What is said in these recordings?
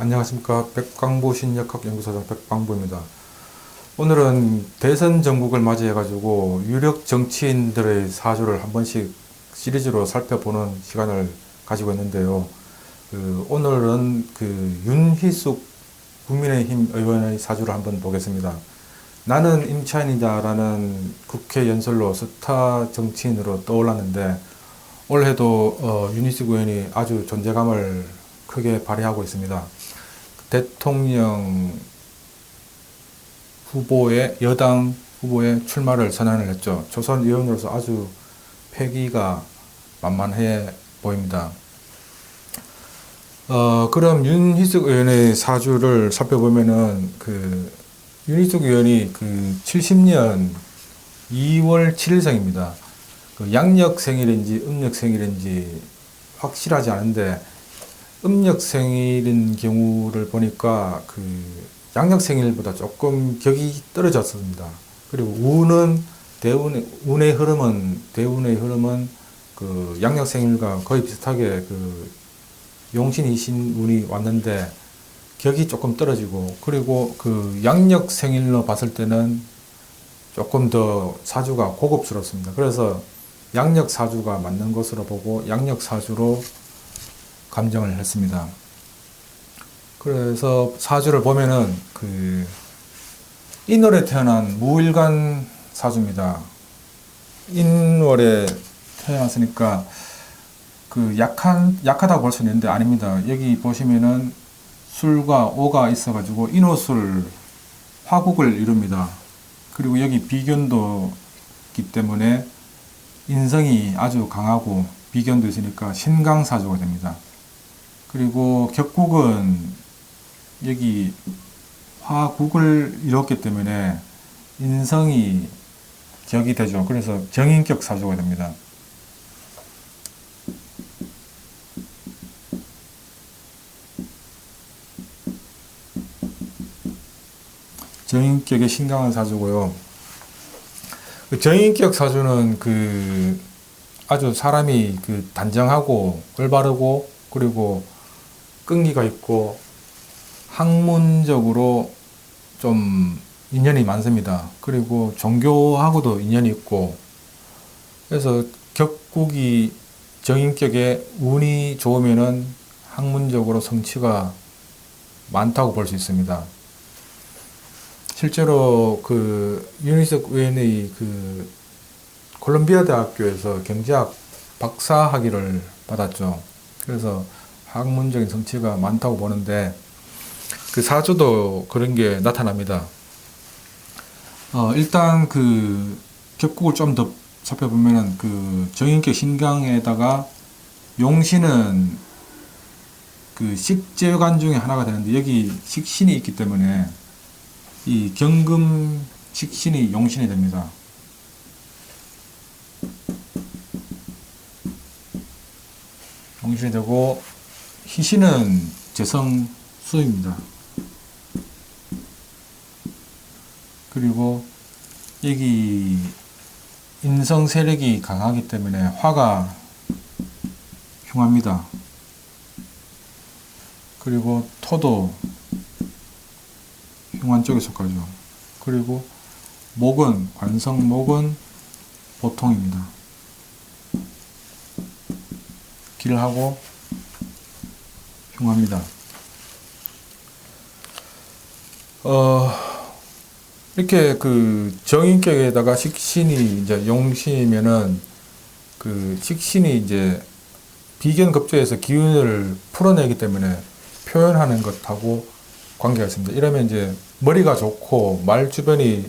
안녕하십니까 백광보 신역학 연구소장 백광보입니다. 오늘은 대선 전국을 맞이해 가지고 유력 정치인들의 사주를 한 번씩 시리즈로 살펴보는 시간을 가지고 있는데요. 그 오늘은 그 윤희숙 국민의힘 의원의 사주를 한번 보겠습니다. 나는 임차인이다라는 국회 연설로 스타 정치인으로 떠올랐는데 올해도 어, 윤희숙 의원이 아주 존재감을 크게 발휘하고 있습니다. 대통령 후보의 여당 후보의 출마를 선언을 했죠. 조선 의원으로서 아주 패기가 만만해 보입니다. 어, 그럼 윤희숙 의원의 사주를 살펴보면은 그 윤희숙 의원이 그 70년 2월 7일생입니다. 그 양력 생일인지 음력 생일인지 확실하지 않은데 음력 생일인 경우를 보니까 그 양력 생일보다 조금 격이 떨어졌습니다. 그리고 운은 대운의 운의 흐름은 대운의 흐름은 그 양력 생일과 거의 비슷하게 그 용신이신 운이 왔는데 격이 조금 떨어지고 그리고 그 양력 생일로 봤을 때는 조금 더 사주가 고급스럽습니다. 그래서 양력 사주가 맞는 것으로 보고 양력 사주로 감정을 했습니다. 그래서 사주를 보면은 그 인월에 태어난 무일간 사주입니다. 인월에 태어났으니까 그 약한 약하다고 볼 수 있는데 아닙니다. 여기 보시면은 술과 오가 있어가지고 인호술 화국을 이룹니다. 그리고 여기 비견도 있기 때문에 인성이 아주 강하고 비견도 있으니까 신강사주가 됩니다. 그리고 격국은 여기 화국을 이뤘기 때문에 인성이 격이 되죠. 그래서 정인격 사주가 됩니다. 정인격의 신강한 사주고요. 그 정인격 사주는 그 아주 사람이 그 단정하고 올바르고 그리고 끈기가 있고 학문적으로 좀 인연이 많습니다. 그리고 종교하고도 인연이 있고 그래서 격국이 정인격에 운이 좋으면은 학문적으로 성취가 많다고 볼 수 있습니다. 실제로 그 유니석 의원의 그 콜롬비아 대학교에서 경제학 박사 학위를 받았죠. 그래서 학문적인 성취가 많다고 보는데 그 사주도 그런 게 나타납니다. 어, 일단 그 격국을 좀 더 살펴보면은 그 정인격 신강에다가 용신은 그 식재관 중에 하나가 되는데 여기 식신이 있기 때문에 이 경금 식신이 용신이 됩니다. 용신이 되고 희신은 재성 수입니다. 그리고 여기 인성 세력이 강하기 때문에 화가 흉합니다. 그리고 토도 흉한 쪽에 속하죠. 그리고 목은 관성 목은 보통입니다. 길하고 흉합니다. 어, 이렇게 그 정인격에다가 식신이 이제 용신이면은 그 식신이 이제 비견 급조에서 기운을 풀어내기 때문에 표현하는 것하고 관계가 있습니다. 이러면 이제 머리가 좋고 말 주변이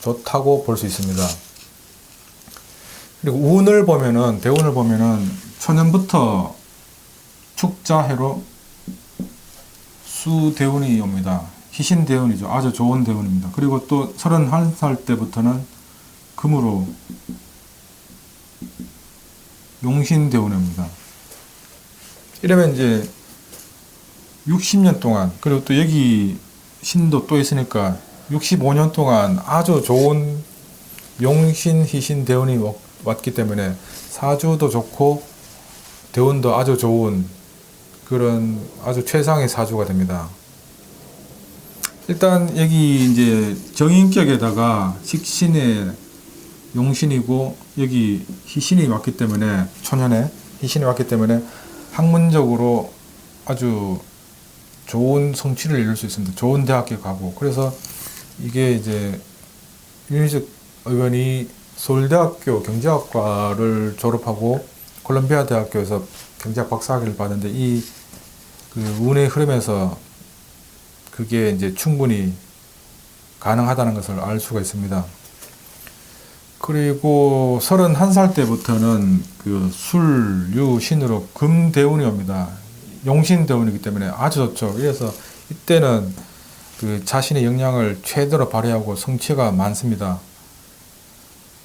좋다고 볼 수 있습니다. 그리고 운을 보면은 대운을 보면은 초년부터 축자해로 수대운이 옵니다. 희신 대운이죠. 아주 좋은 대운입니다. 그리고 또 31살 때부터는 금으로 용신 대운입니다. 이러면 이제 60년 동안 그리고 또 여기 신도 또 있으니까 65년 동안 아주 좋은 용신, 희신 대운이 왔기 때문에 사주도 좋고 대운도 아주 좋은 그런 아주 최상의 사주가 됩니다. 일단 여기 이제 정인격에다가 식신에 용신이고 여기 희신이 왔기 때문에 초년에 희신이 왔기 때문에 학문적으로 아주 좋은 성취를 이룰 수 있습니다. 좋은 대학교 가고 그래서 이게 이제 윤희숙 의원이 서울대학교 경제학과를 졸업하고 콜롬비아 대학교에서 경제학 박사학위를 받는데 이 그 운의 흐름에서 그게 이제 충분히 가능하다는 것을 알 수가 있습니다. 그리고 31살 때부터는 그 술, 유, 신으로 금대운이 옵니다. 용신대운이기 때문에 아주 좋죠. 그래서 이때는 그 자신의 역량을 최대로 발휘하고 성취가 많습니다.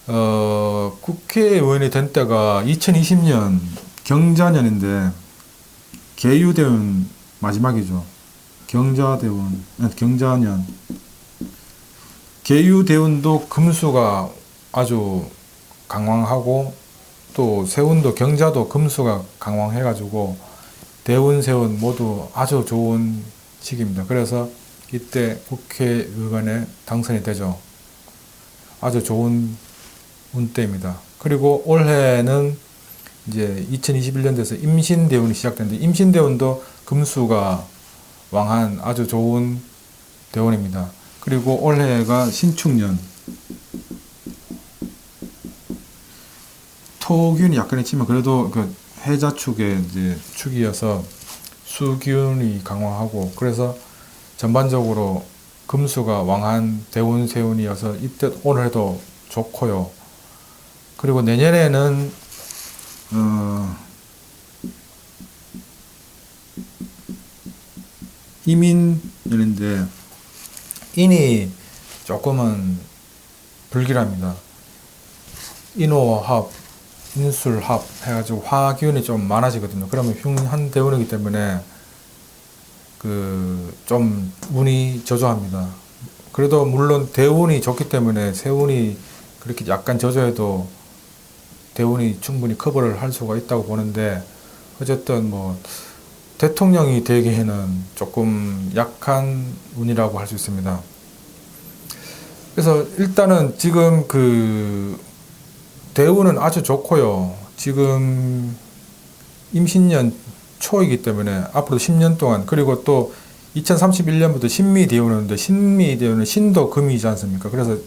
어, 국회의원이 된 때가 2020년 경자년인데 개유대운 마지막이죠. 경자대운, 아니, 경자년. 개유대운도 금수가 아주 강왕하고 또 세운도 경자도 금수가 강왕해가지고 대운, 세운 모두 아주 좋은 시기입니다. 그래서 이때 국회의원에 당선이 되죠. 아주 좋은 운때입니다. 그리고 올해는 이제 2021년 돼서 임신대운이 시작되는데 임신대운도 금수가 왕한 아주 좋은 대운입니다. 그리고 올해가 신축년 토균이 약간 있지만 그래도 그 해자축의 이제 축이어서 수균이 강화하고 그래서 전반적으로 금수가 왕한 대운 세운이어서 이때 올해도 좋고요. 그리고 내년에는 어, 이민년인데 인이 조금은 불길합니다. 인호합, 인술합 해가지고 화 기운이 좀 많아지거든요. 그러면 흉한 대운이기 때문에 그 좀 운이 저조합니다. 그래도 물론 대운이 좋기 때문에 세운이 그렇게 약간 저조해도 대운이 충분히 커버를 할 수가 있다고 보는데 어쨌든 뭐 대통령이 되기에는 조금 약한 운이라고 할 수 있습니다. 그래서 일단은 지금 그 대운은 아주 좋고요. 지금 임신년 초이기 때문에 앞으로 10년 동안 그리고 또 2031년부터 신미 대운인데 신미 대운은 신도 금이지 않습니까? 그래서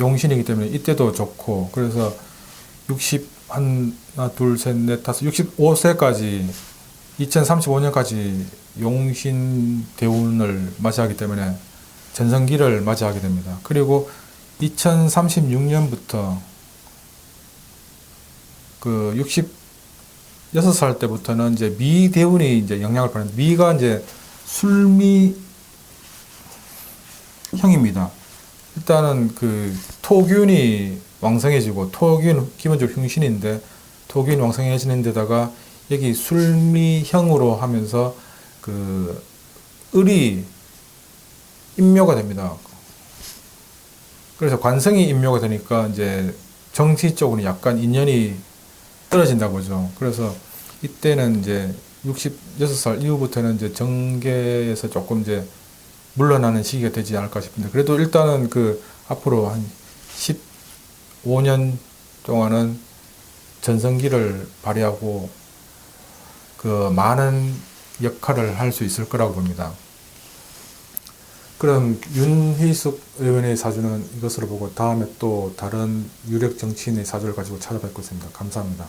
용신이기 때문에 이때도 좋고 그래서 60 하나 둘셋넷 다섯 65세까지 2035년까지 용신 대운을 맞이하기 때문에 전성기를 맞이하게 됩니다. 그리고 2036년부터 그 66살 때부터는 이제 미 대운이 이제 영향을 받는 미가 이제 술미 형입니다. 일단은 그 토균이 왕성해지고 토균 기본적으로 흉신인데 토균 왕성해지는 데다가 여기 술미형으로 하면서 그 을이 임묘가 됩니다. 그래서 관성이 임묘가 되니까 이제 정치 쪽으로 약간 인연이 떨어진다고 죠 그래서 이때는 이제 66살 이후부터는 이제 정계에서 조금 이제 물러나는 시기가 되지 않을까 싶은데 그래도 일단은 그 앞으로 한 15년 동안은 전성기를 발휘하고 그 많은 역할을 할 수 있을 거라고 봅니다. 그럼 윤희숙 의원의 사주는 이것으로 보고 다음에 또 다른 유력 정치인의 사주를 가지고 찾아뵙겠습니다. 감사합니다.